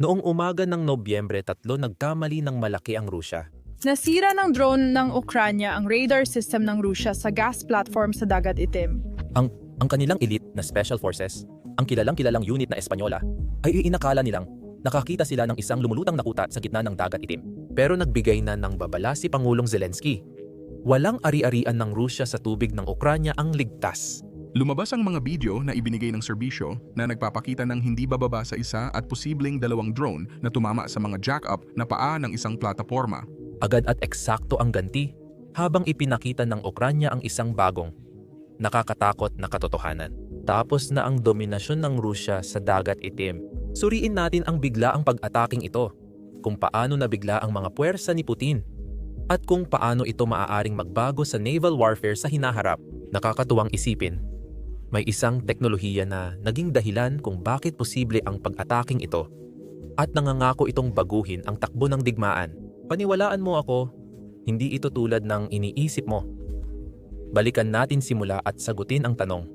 Noong umaga ng Nobyembre 3, nagkamali ng malaki ang Rusya. Nasira ng drone ng Ukranya ang radar system ng Rusya sa gas platform sa Dagat Itim. Ang, ang kanilang elite na Special Forces, ang kilalang kilalang unit na Espanyola, ay iinakala nilang nakakita sila ng isang lumulutang na kuta sa gitna ng dagat itim. Pero nagbigay na ng babala si Pangulong Zelensky. Walang ari-arian ng Rusya sa tubig ng Ukranya ang ligtas. Lumabas ang mga video na ibinigay ng serbisyo na nagpapakita ng hindi bababa sa isa at posibleng dalawang drone na tumama sa mga jack-up na paa ng isang plataporma. Agad at eksakto ang ganti habang ipinakita ng Ukranya ang isang bagong, nakakatakot na katotohanan. Tapos na ang dominasyon ng Rusya sa dagat itim. Suriin natin ang biglaang pag-ataking ito, kung paano nabigla ang mga puwersa ni Putin, at kung paano ito maaaring magbago sa naval warfare sa hinaharap. Nakakatuwang isipin, may isang teknolohiya na naging dahilan kung bakit posible ang pag-ataking ito at nangangako itong baguhin ang takbo ng digmaan. Paniwalaan mo ako, hindi ito tulad ng iniisip mo. Balikan natin simula at sagutin ang tanong.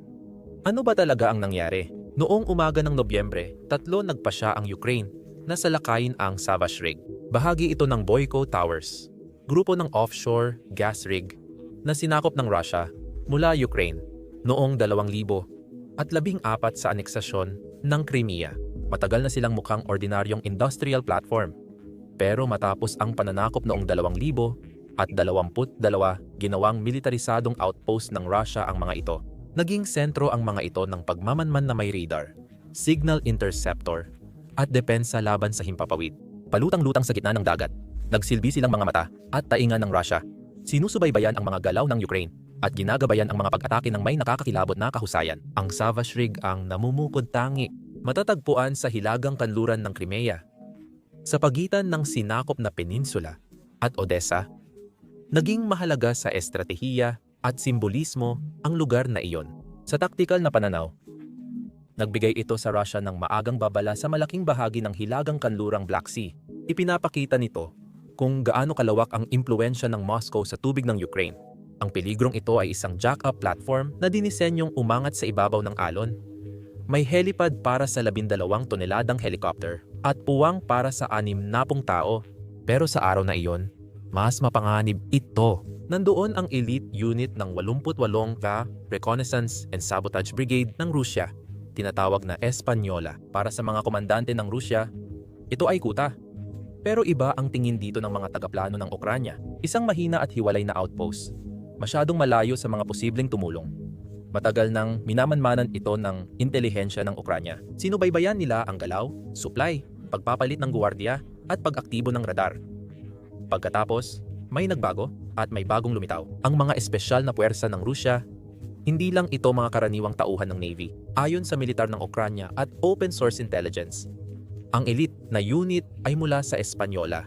Ano ba talaga ang nangyari? Noong umaga ng Nobyembre, tatlo nagpasya ang Ukraine na salakayin ang Savage Rig. Bahagi ito ng Boyko Towers, grupo ng offshore gas rig na sinakop ng Russia mula Ukraine noong 2000 at labing apat sa aneksasyon ng Crimea. Matagal na silang mukhang ordinaryong industrial platform. Pero matapos ang pananakop noong 2000 at 22 ginawang militarisadong outpost ng Russia ang mga ito. Naging sentro ang mga ito ng pagmamanman na may radar, signal interceptor, at depensa laban sa himpapawid. Palutang-lutang sa gitna ng dagat, nagsilbi silang mga mata at taingan ng Russia. Sinusubaybayan ang mga galaw ng Ukraine at ginagabayan ang mga pag-atake ng may nakakakilabot na kahusayan. Ang Savage Rig ang namumukod tangi, matatagpuan sa hilagang kanluran ng Crimea. Sa pagitan ng sinakop na peninsula at Odessa, naging mahalaga sa estratehiya at simbolismo ang lugar na iyon. Sa taktikal na pananaw, nagbigay ito sa Russia ng maagang babala sa malaking bahagi ng hilagang kanlurang Black Sea. Ipinapakita nito kung gaano kalawak ang impluensya ng Moscow sa tubig ng Ukraine. Ang peligrong ito ay isang jack-up platform na dinisenyong umangat sa ibabaw ng alon. May helipad para sa 12 toneladang helicopter at puwang para sa 60 tao. Pero sa araw na iyon, mas mapanganib ito. Nandoon ang elite unit ng 88 ka Reconnaissance and Sabotage Brigade ng Rusya, tinatawag na Espanyola. Para sa mga komandante ng Rusya, ito ay kuta. Pero iba ang tingin dito ng mga tagaplano ng Ukranya, isang mahina at hiwalay na outpost. Masyadong malayo sa mga posibleng tumulong. Matagal nang minamanmanan ito ng intelihensya ng Ukranya. Sinubaybayan nila ang galaw, supply, pagpapalit ng guwardiya at pag-aktibo ng radar. Pagkatapos, may nagbago at may bagong lumitaw. Ang mga espesyal na puwersa ng Rusya, hindi lang ito mga karaniwang tauhan ng Navy. Ayon sa militar ng Ukranya at open source intelligence, ang elite na unit ay mula sa Espanyola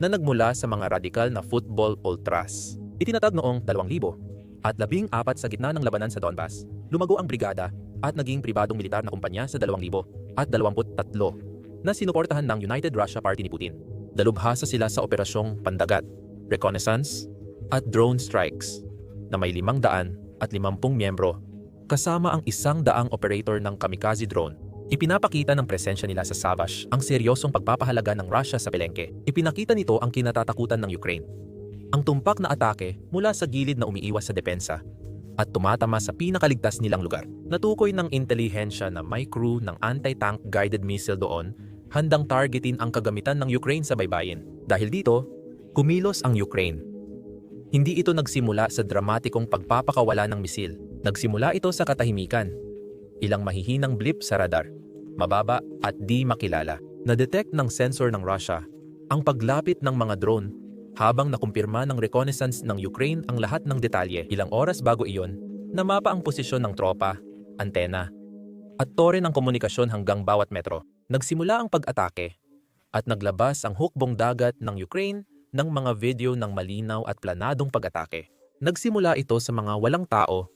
na nagmula sa mga radikal na football ultras. Itinatag noong 2000 at labing apat sa gitna ng labanan sa Donbas, lumago ang brigada at naging pribadong militar na kumpanya sa 2000 at 23 na sinuportahan ng United Russia Party ni Putin. Dalubhasa sila sa operasyong Pandagat, Reconnaissance at Drone Strikes na may 500 at 50 miyembro kasama ang isang daang operator ng kamikaze drone. Ipinapakita ng presensya nila sa Savage ang seryosong pagpapahalaga ng Russia sa Pelengke. Ipinakita nito ang kinatatakutan ng Ukraine. Ang tumpak na atake mula sa gilid na umiiwas sa depensa at tumatama sa pinakaligtas nilang lugar. Natukoy ng intelihensya na may crew ng anti-tank guided missile doon handang targetin ang kagamitan ng Ukraine sa baybayin. Dahil dito, kumilos ang Ukraine. Hindi ito nagsimula sa dramatikong pagpapakawala ng misil. Nagsimula ito sa katahimikan. Ilang mahihinang blip sa radar, mababa at di makilala. Na-detect ng sensor ng Russia ang paglapit ng mga drone habang nakumpirma ng reconnaissance ng Ukraine ang lahat ng detalye. Ilang oras bago iyon, namapa ang posisyon ng tropa, antena, at tore ng komunikasyon hanggang bawat metro. Nagsimula ang pag-atake at naglabas ang hukbong dagat ng Ukraine ng mga video ng malinaw at planadong pag-atake. Nagsimula ito sa mga walang tao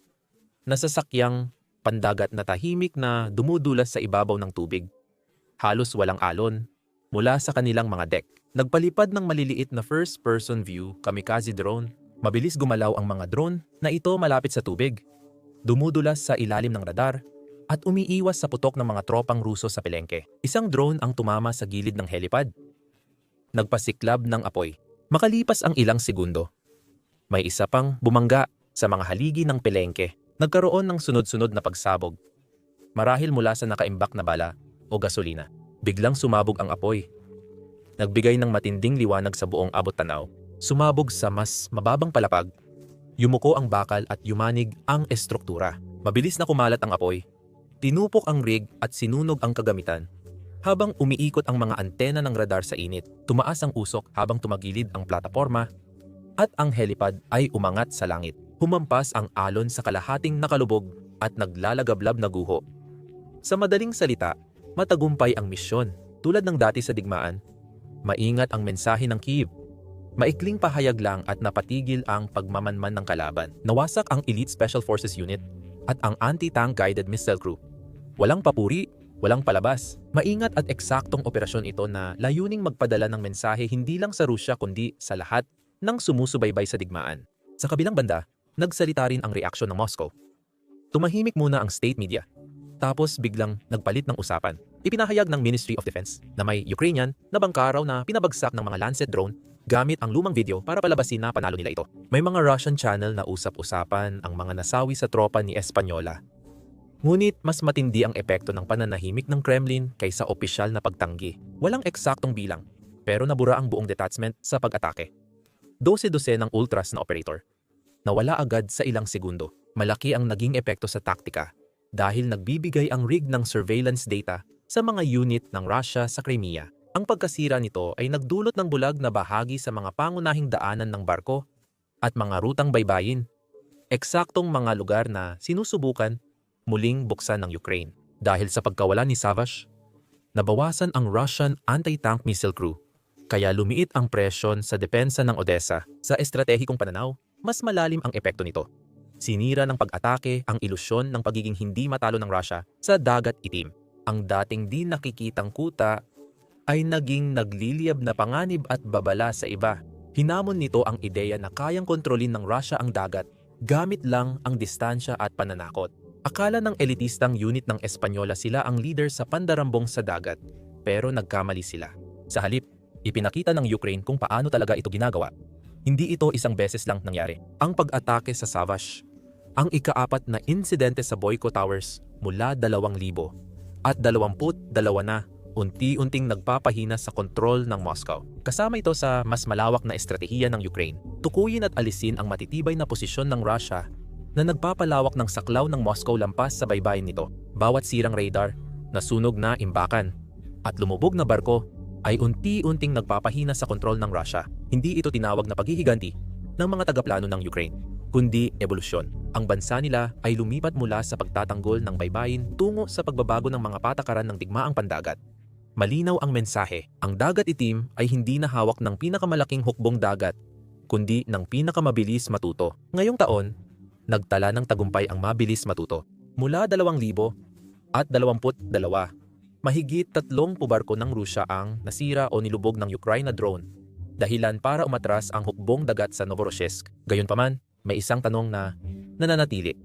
na sasakyang pandagat na tahimik na dumudulas sa ibabaw ng tubig. Halos walang alon mula sa kanilang mga deck. Nagpalipad ng maliliit na first-person view kamikaze drone. Mabilis gumalaw ang mga drone na ito malapit sa tubig. Dumudulas sa ilalim ng radar at umiiwas sa putok ng mga tropang Ruso sa Pelengke. Isang drone ang tumama sa gilid ng helipad. Nagpasiklab ng apoy. Makalipas ang ilang segundo, may isa pang bumangga sa mga haligi ng Pelengke. Nagkaroon ng sunod-sunod na pagsabog. Marahil mula sa nakaimbak na bala o gasolina. Biglang sumabog ang apoy. Nagbigay ng matinding liwanag sa buong abot tanaw. Sumabog sa mas mababang palapag. Yumuko ang bakal at yumanig ang estruktura. Mabilis na kumalat ang apoy. Tinupok ang rig at sinunog ang kagamitan. Habang umiikot ang mga antena ng radar sa init, tumaas ang usok habang tumagilid ang plataporma at ang helipad ay umangat sa langit. Humampas ang alon sa kalahating nakalubog at naglalagablab na guho. Sa madaling salita, matagumpay ang misyon. Tulad ng dati sa digmaan, maingat ang mensahe ng Kiev. Maikling pahayag lang at napatigil ang pagmamanman ng kalaban. Nawasak ang Elite Special Forces Unit at ang Anti-Tank Guided Missile Crew. Walang papuri, walang palabas. Maingat at eksaktong operasyon ito na layuning magpadala ng mensahe hindi lang sa Rusya kundi sa lahat ng sumusubaybay sa digmaan. Sa kabilang banda, nagsalita rin ang reaksyon ng Moscow. Tumahimik muna ang state media. Tapos biglang nagpalit ng usapan. Ipinahayag ng Ministry of Defense na may Ukrainian na bangka raw na pinabagsak ng mga Lancet drone gamit ang lumang video para palabasin na panalo nila ito. May mga Russian channel na usap-usapan ang mga nasawi sa tropa ni Espanyola. Ngunit mas matindi ang epekto ng pananahimik ng Kremlin kaysa opisyal na pagtanggi. Walang eksaktong bilang, pero nabura ang buong detachment sa pag-atake. 12-12 ng ultras na operator. Nawala agad sa ilang segundo. Malaki ang naging epekto sa taktika dahil nagbibigay ang rig ng surveillance data sa mga unit ng Russia sa Crimea. Ang pagkasira nito ay nagdulot ng bulag na bahagi sa mga pangunahing daanan ng barko at mga rutang baybayin. Eksaktong mga lugar na sinusubukan muling buksan ng Ukraine. Dahil sa pagkawala ni Savage, nabawasan ang Russian anti-tank missile crew kaya lumiit ang presyon sa depensa ng Odessa. Sa estratehikong pananaw, mas malalim ang epekto nito. Sinira ng pag-atake ang ilusyon ng pagiging hindi matalo ng Russia sa dagat itim. Ang dating di nakikitang kuta ay naging nagliliyab na panganib at babala sa iba. Hinamon nito ang ideya na kayang kontrolin ng Russia ang dagat gamit lang ang distansya at pananakot. Akala ng elitistang unit ng Espanyola sila ang leader sa pandarambong sa dagat, pero nagkamali sila. Sa halip, ipinakita ng Ukraine kung paano talaga ito ginagawa. Hindi ito isang beses lang nangyari. Ang pag-atake sa Savash, ang ikaapat na insidente sa Boyko Towers mula 2,000 at 22 na unti-unting nagpapahina sa kontrol ng Moscow. Kasama ito sa mas malawak na estratehiya ng Ukraine. Tukuyin at alisin ang matitibay na posisyon ng Russia na nagpapalawak ng saklaw ng Moscow lampas sa baybayin nito. Bawat sirang radar, nasunog na imbakan, at lumubog na barko ay unti-unting nagpapahina sa kontrol ng Russia. Hindi ito tinawag na paghihiganti ng mga tagaplano ng Ukraine, kundi evolusyon. Ang bansa nila ay lumipat mula sa pagtatanggol ng baybayin tungo sa pagbabago ng mga patakaran ng digmaang pandagat. Malinaw ang mensahe, ang dagat itim ay hindi na hawak ng pinakamalaking hukbong dagat, kundi ng pinakamabilis matuto. Ngayong taon, nagtala ng tagumpay ang mabilis matuto. Mula 2,000 at 22, mahigit tatlong pubarko ng Rusya ang nasira o nilubog ng Ukraine na drone dahilan para umatras ang hukbong dagat sa Novorossiysk. Gayunpaman, may isang tanong na nananatili.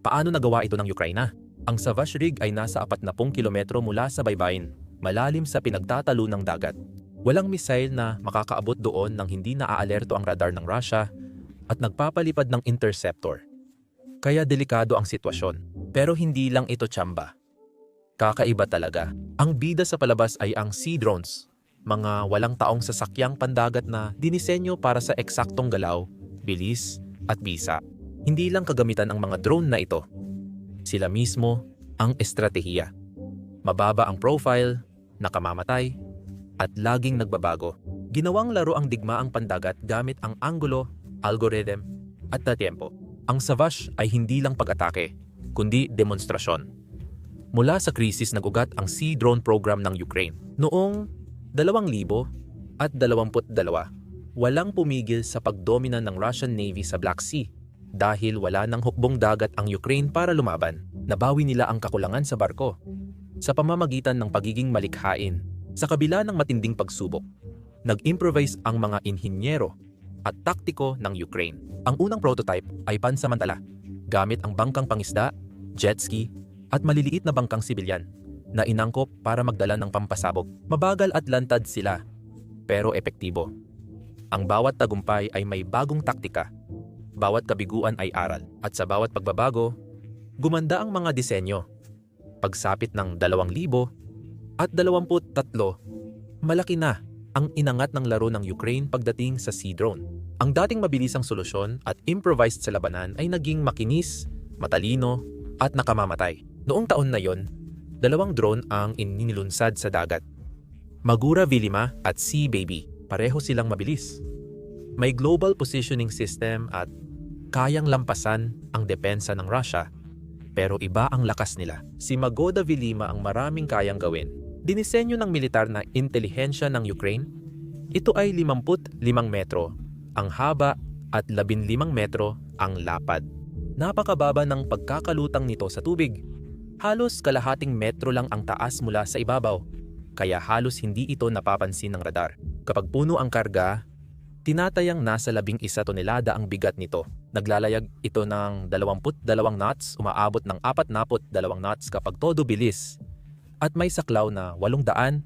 Paano nagawa ito ng Ukraina? Ang Savage rig ay nasa 40 kilometro mula sa baybayin, malalim sa pinagtatalo ng dagat. Walang missile na makakaabot doon nang hindi naaalerto ang radar ng Russia at nagpapalipad ng interceptor. Kaya delikado ang sitwasyon. Pero hindi lang ito tsamba. Kakaiba talaga. Ang bida sa palabas ay ang sea drones, mga walang taong sasakyang pandagat na dinisenyo para sa eksaktong galaw, bilis, at bisa. Hindi lang kagamitan ang mga drone na ito. Sila mismo ang estratehiya. Mababa ang profile, nakamamatay, at laging nagbabago. Ginawang laro ang digmaang pandagat gamit ang anggulo, algorithm, at tatyempo. Ang Savage ay hindi lang pag-atake, kundi demonstrasyon. Mula sa krisis nagugat ang Sea Drone Program ng Ukraine. Noong 2000 at 22, walang pumigil sa pagdomina ng Russian Navy sa Black Sea dahil wala ng hukbong dagat ang Ukraine para lumaban. Nabawi nila ang kakulangan sa barko sa pamamagitan ng pagiging malikhain. Sa kabila ng matinding pagsubok, nag-improvise ang mga inhinyero at taktiko ng Ukraine. Ang unang prototype ay pansamantala, gamit ang bangkang pangisda, jet ski, at maliliit na bangkang sibilyan na inangkop para magdala ng pampasabog. Mabagal at lantad sila, pero epektibo. Ang bawat tagumpay ay may bagong taktika. Bawat kabiguan ay aral. At sa bawat pagbabago, gumanda ang mga disenyo. Pagsapit ng 2,000 at 23, malaki na ang inangat ng laro ng Ukraine pagdating sa Sea Drone. Ang dating mabilisang solusyon at improvised sa labanan ay naging makinis, matalino, at nakamamatay. Noong taon na yon, dalawang drone ang inilunsad sa dagat. Magura Vilima at Sea Baby, pareho silang mabilis. May global positioning system at kayang lampasan ang depensa ng Russia, pero iba ang lakas nila. Si Magoda Vilima ang maraming kayang gawin. Dinisenyo ng militar na intelihensya ng Ukraine, ito ay 55 metro ang haba at 15 metro ang lapad. Napakababa ng pagkakalutang nito sa tubig. Halos kalahating metro lang ang taas mula sa ibabaw, kaya halos hindi ito napapansin ng radar. Kapag puno ang karga, tinatayang nasa labing isa tonelada ang bigat nito. Naglalayag ito ng 22 knots, umaabot ng 42 knots kapag todo bilis, at may saklaw na 800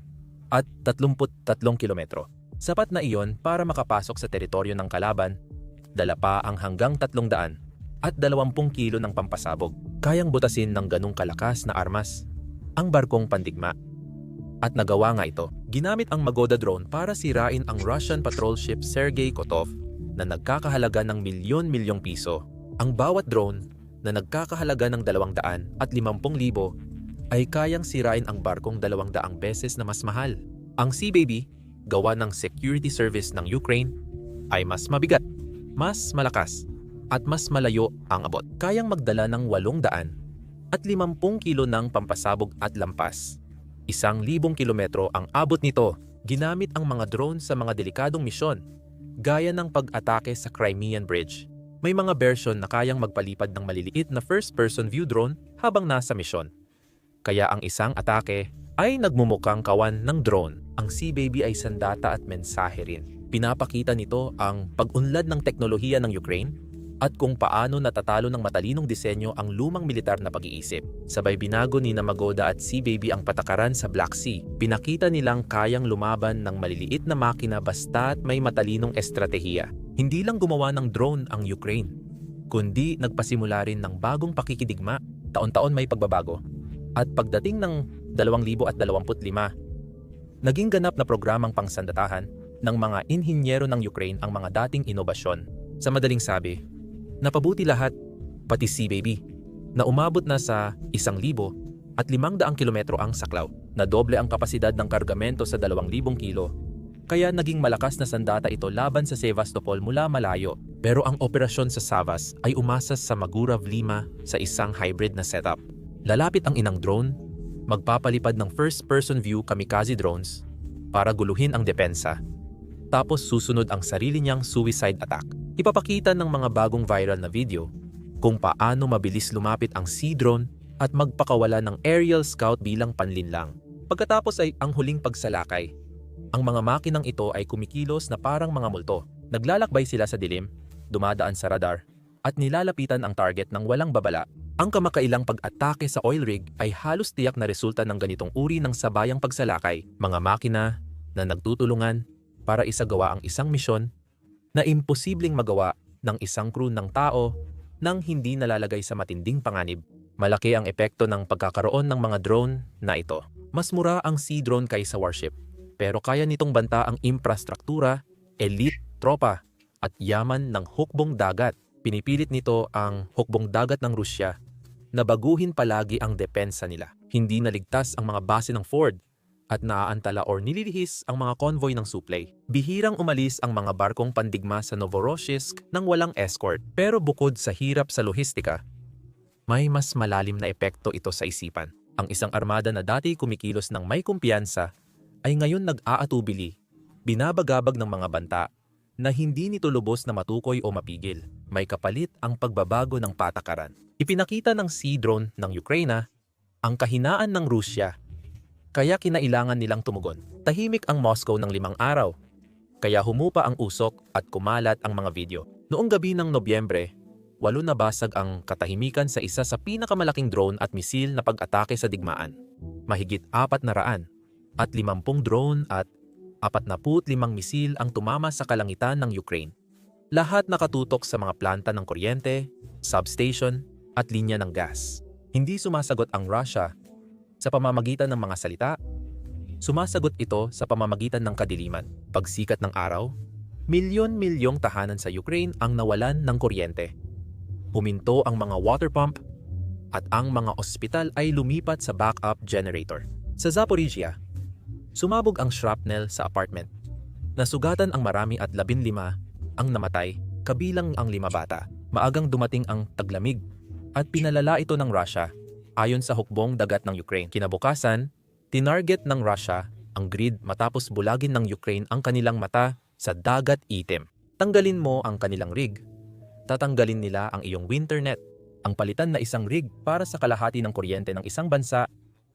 at 33 kilometro. Sapat na iyon para makapasok sa teritoryo ng kalaban, dala pa ang hanggang 300 at 20 kilo ng pampasabog. Kayang butasin ng ganong kalakas na armas ang barkong pandigma. At nagawa nga ito. Ginamit ang Magoda drone para sirain ang Russian patrol ship Sergei Kotov na nagkakahalaga ng milyon-milyong piso. Ang bawat drone na nagkakahalaga ng 200 at 50,000 ay kayang sirain ang barkong 200 beses na mas mahal. Ang Sea Baby, gawa ng security service ng Ukraine, ay mas mabigat, mas malakas, at mas malayo ang abot. Kayang magdala ng 800 at 50 kilo ng pampasabog at lampas. Isang libong kilometro ang abot nito. Ginamit ang mga drone sa mga delikadong misyon, gaya ng pag-atake sa Crimean Bridge. May mga version na kayang magpalipad ng maliliit na first-person view drone habang nasa misyon. Kaya ang isang atake ay nagmumukhang kawan ng drone. Ang Sea Baby ay sandata at mensahe rin. Pinapakita nito ang pag-unlad ng teknolohiya ng Ukraine at kung paano natatalo ng matalinong disenyo ang lumang militar na pag-iisip. Sabay binago ni Namagoda at Sea Baby ang patakaran sa Black Sea. Pinakita nilang kayang lumaban ng maliliit na makina basta't may matalinong estratehiya. Hindi lang gumawa ng drone ang Ukraine, kundi nagpasimula rin ng bagong pakikidigma. Taon-taon may pagbabago. At pagdating ng 2025, naging ganap na programang pangsandatahan ng mga inhinyero ng Ukraine ang mga dating inobasyon. Sa madaling sabi, napabuti lahat, pati Sea Baby, na umabot na sa 1,000 at 500 kilometro ang saklaw, na doble ang kapasidad ng kargamento sa 2,000 kilo. Kaya naging malakas na sandata ito laban sa Sevastopol mula malayo. Pero ang operasyon sa Savas ay umasa sa Magura Vlima sa isang hybrid na setup. Lalapit ang inang drone, magpapalipad ng first-person view kamikaze drones para guluhin ang depensa. Tapos susunod ang sarili niyang suicide attack. Ipapakita ng mga bagong viral na video kung paano mabilis lumapit ang sea drone at magpakawala ng aerial scout bilang panlinlang. Pagkatapos ay ang huling pagsalakay. Ang mga makinang ito ay kumikilos na parang mga multo. Naglalakbay sila sa dilim, dumadaan sa radar, at nilalapitan ang target ng walang babala. Ang kamakailang pag-atake sa oil rig ay halos tiyak na resulta ng ganitong uri ng sabayang pagsalakay, mga makina na nagtutulungan para isagawa ang isang misyon na imposibleng magawa ng isang crew ng tao nang hindi nalalagay sa matinding panganib. Malaki ang epekto ng pagkakaroon ng mga drone na ito. Mas mura ang sea drone kaysa warship, pero kaya nitong banta ang infrastruktura, elite, tropa, at yaman ng hukbong dagat. Pinipilit nito ang hukbong dagat ng Rusya na baguhin palagi ang depensa nila. Hindi naligtas ang mga base ng Ford at naaantala or nililihis ang mga convoy ng supply. Bihirang umalis ang mga barkong pandigma sa Novorossiysk nang walang escort. Pero bukod sa hirap sa lohistika, may mas malalim na epekto ito sa isipan. Ang isang armada na dati kumikilos ng may kumpiyansa ay ngayon nag-aatubili, binabagabag ng mga banta na hindi nito lubos na matukoy o mapigil. May kapalit ang pagbabago ng patakaran. Ipinakita ng Sea Drone ng Ukraine ang kahinaan ng Rusya kaya kinailangan nilang tumugon. Tahimik ang Moscow ng limang araw, kaya humupa ang usok at kumalat ang mga video. Noong gabi ng Nobyembre, walo nabasag ang katahimikan sa isa sa pinakamalaking drone at misil na pag-atake sa digmaan. Mahigit apat na raan at limampung drone at 45 misil ang tumama sa kalangitan ng Ukraine. Lahat nakatutok sa mga planta ng kuryente, substation at linya ng gas. Hindi sumasagot ang Russia sa pamamagitan ng mga salita. Sumasagot ito sa pamamagitan ng kadiliman. Pagsikat ng araw, milyon-milyong tahanan sa Ukraine ang nawalan ng kuryente. Huminto ang mga water pump at ang mga ospital ay lumipat sa backup generator. Sa Zaporizhia, sumabog ang shrapnel sa apartment. Nasugatan ang marami at labin lima ang namatay, kabilang ang lima bata. Maagang dumating ang taglamig at pinalala ito ng Russia ayon sa hukbong dagat ng Ukraine. Kinabukasan, tinarget ng Russia ang grid matapos bulagin ng Ukraine ang kanilang mata sa dagat itim. Tanggalin mo ang kanilang rig. Tatanggalin nila ang iyong winternet. Ang palitan na isang rig para sa kalahati ng kuryente ng isang bansa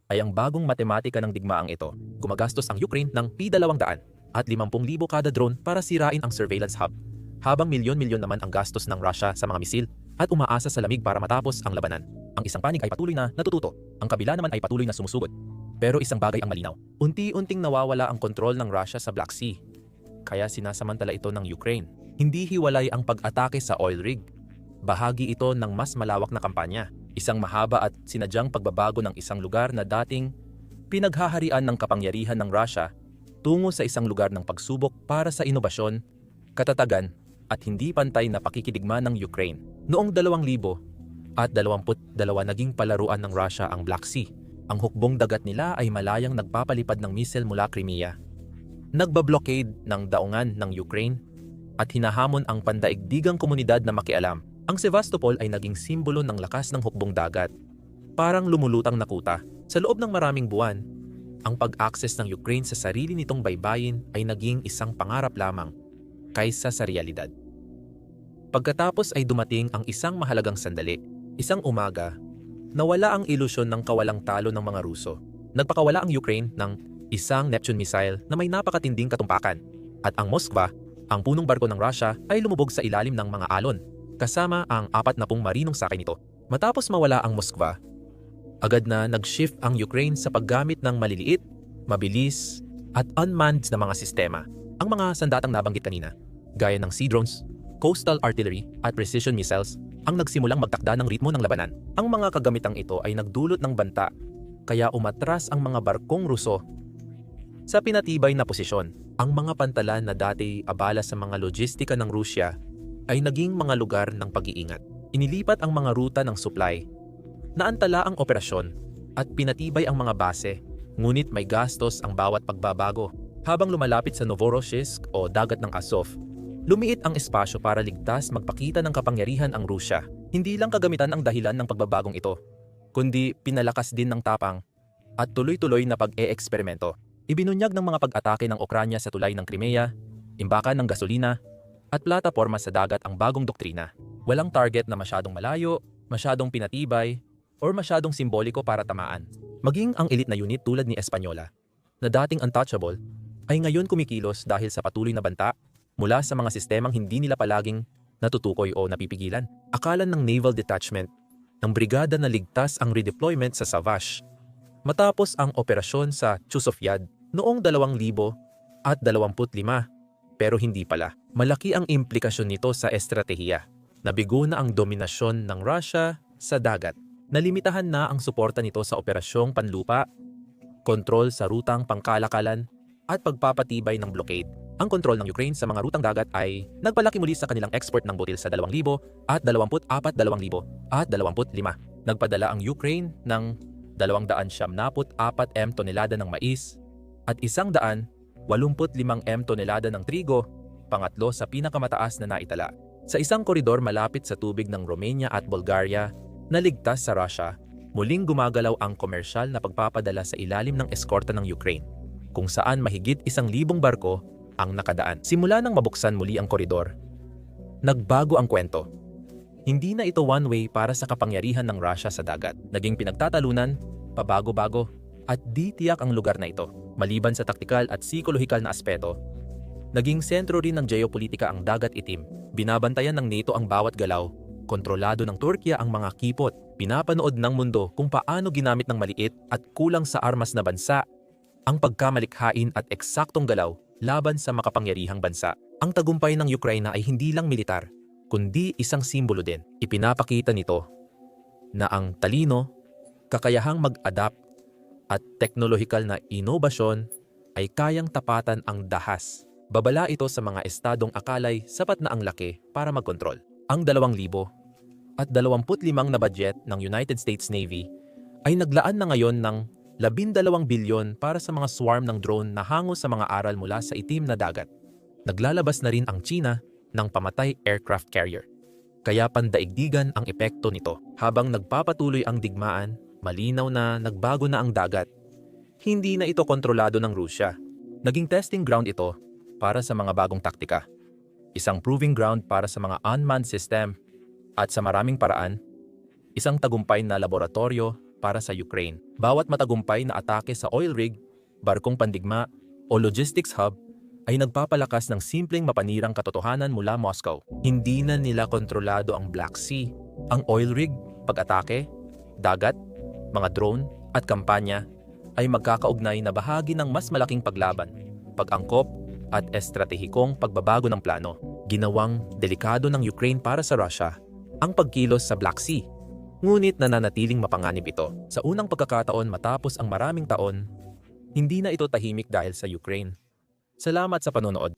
ay ang bagong matematika ng digmaang ito. Gumagastos ang Ukraine ng P200 at 50,000 kada drone para sirain ang surveillance hub, habang milyon-milyon naman ang gastos ng Russia sa mga misil at umaasa sa lamig para matapos ang labanan. Ang isang panig ay patuloy na natututo, ang kabila naman ay patuloy na sumusugod. Pero isang bagay ang malinaw. Unti-unting nawawala ang kontrol ng Russia sa Black Sea. Kaya sinasamantala ito ng Ukraine. Hindi hiwalay ang pag-atake sa oil rig. Bahagi ito ng mas malawak na kampanya. Isang mahaba at sinadyang pagbabago ng isang lugar na dating pinaghaharian ng kapangyarihan ng Russia tungo sa isang lugar ng pagsubok para sa inobasyon, katatagan at hindi pantay na pakikidigma ng Ukraine. Noong 2000 at 22 naging palaruan ng Russia ang Black Sea. Ang hukbong dagat nila ay malayang nagpapalipad ng misil mula Crimea. Nagbablockade ng daungan ng Ukraine at hinahamon ang pandaigdigang komunidad na makialam. Ang Sevastopol ay naging simbolo ng lakas ng hukbong dagat. Parang lumulutang na kuta. Sa loob ng maraming buwan, ang pag-access ng Ukraine sa sarili nitong baybayin ay naging isang pangarap lamang kaysa sa realidad. Pagkatapos ay dumating ang isang mahalagang sandali, isang umaga, nawala ang ilusyon ng kawalang talo ng mga Ruso. Nagpakawala ang Ukraine ng isang Neptune missile na may napakatinding katumpakan. At ang Moskva, ang punong barko ng Russia ay lumubog sa ilalim ng mga alon, kasama ang apat na pung marinong sakay nito. Matapos mawala ang Moskva, agad na nag-shift ang Ukraine sa paggamit ng maliliit, mabilis, at unmanned na mga sistema. Ang mga sandatang nabanggit kanina, gaya ng sea drones, coastal artillery, at precision missiles, ang nagsimulang magtakda ng ritmo ng labanan. Ang mga kagamitang ito ay nagdulot ng banta, kaya umatras ang mga barkong Ruso sa pinatibay na posisyon, ang mga pantalan na dati abala sa mga logistika ng Rusya ay naging mga lugar ng pag-iingat. Inilipat ang mga ruta ng supply. Naantala ang operasyon at pinatibay ang mga base, ngunit may gastos ang bawat pagbabago. Habang lumalapit sa Novorossiysk o dagat ng Azov, lumiit ang espasyo para ligtas magpakita ng kapangyarihan ang Rusya. Hindi lang kagamitan ang dahilan ng pagbabagong ito, kundi pinalakas din ng tapang at tuloy-tuloy na pag-e-eksperimento. Ibinunyag ng mga pag-atake ng Ukranya sa tulay ng Crimea, imbakan ng gasolina, at plataporma sa dagat ang bagong doktrina. Walang target na masyadong malayo, masyadong pinatibay, or masyadong simboliko para tamaan. Maging ang elite na unit tulad ni Espanyola, na dating untouchable, ay ngayon kumikilos dahil sa patuloy na banta mula sa mga sistemang hindi nila palaging natutukoy o napipigilan. Akalan ng naval detachment ng brigada na ligtas ang redeployment sa Savage matapos ang operasyon sa Chusofyad noong 2025 pero hindi pala. Malaki ang implikasyon nito sa estratehiya. Nabigo na ang dominasyon ng Russia sa dagat. Nalimitahan na ang suporta nito sa operasyong panlupa, kontrol sa rutang pangkalakalan, at pagpapatibay ng blockade. Ang kontrol ng Ukraine sa mga rutang dagat ay nagpalaki muli sa kanilang export ng butil sa 2,000 at 24,000 at 25. Nagpadala ang Ukraine ng 274 m tonelada ng mais at 185 m tonelada ng trigo, pangatlo sa pinakamataas na naitala. Sa isang koridor malapit sa tubig ng Romania at Bulgaria, naligtas sa Russia, muling gumagalaw ang komersyal na pagpapadala sa ilalim ng eskorta ng Ukraine, kung saan mahigit isang libong barko ang nakadaan. Simula nang mabuksan muli ang koridor, nagbago ang kwento hindi na ito one-way para sa kapangyarihan ng Russia sa dagat. Naging pinagtatalunan, pabago-bago, at di tiyak ang lugar na ito. Maliban sa taktikal at psikolohikal na aspeto, naging sentro rin ng geopolitika ang dagat itim. Binabantayan ng NATO ang bawat galaw Kontrolado ng Turkya ang mga kipot. Pinapanood ng mundo kung paano ginamit ng maliit at kulang sa armas na bansa ang pagkamalikhain at eksaktong galaw laban sa makapangyarihang bansa. Ang tagumpay ng Ukraine ay hindi lang militar, kundi isang simbolo din. Ipinapakita nito na ang talino, kakayahang mag-adapt at teknolohikal na inobasyon ay kayang tapatan ang dahas. Babala ito sa mga estadong akalay sapat na ang laki para magkontrol. Ang 2,000 at 25 na budget ng United States Navy ay naglaan na ngayon ng 12 bilyon para sa mga swarm ng drone na hango sa mga aral mula sa itim na dagat. Naglalabas na rin ang China ng pamatay aircraft carrier. Kaya pandaigdigan ang epekto nito. Habang nagpapatuloy ang digmaan, malinaw na nagbago na ang dagat. Hindi na ito kontrolado ng Rusya. Naging testing ground ito para sa mga bagong taktika. Isang proving ground para sa mga unmanned system at sa maraming paraan, isang tagumpay na laboratorio para sa Ukraine. Bawat matagumpay na atake sa oil rig, barkong pandigma o logistics hub ay nagpapalakas ng simpleng mapanirang katotohanan mula Moscow. Hindi na nila kontrolado ang Black Sea, ang oil rig, pag-atake, dagat, mga drone at kampanya ay magkakaugnay na bahagi ng mas malaking paglaban, pag-angkop at estratehikong pagbabago ng plano. Ginawang delikado ng Ukraine para sa Russia ang pagkilos sa Black Sea. Ngunit nananatiling mapanganib ito. Sa unang pagkakataon matapos ang maraming taon, hindi na ito tahimik dahil sa Ukraine. Salamat sa panonood.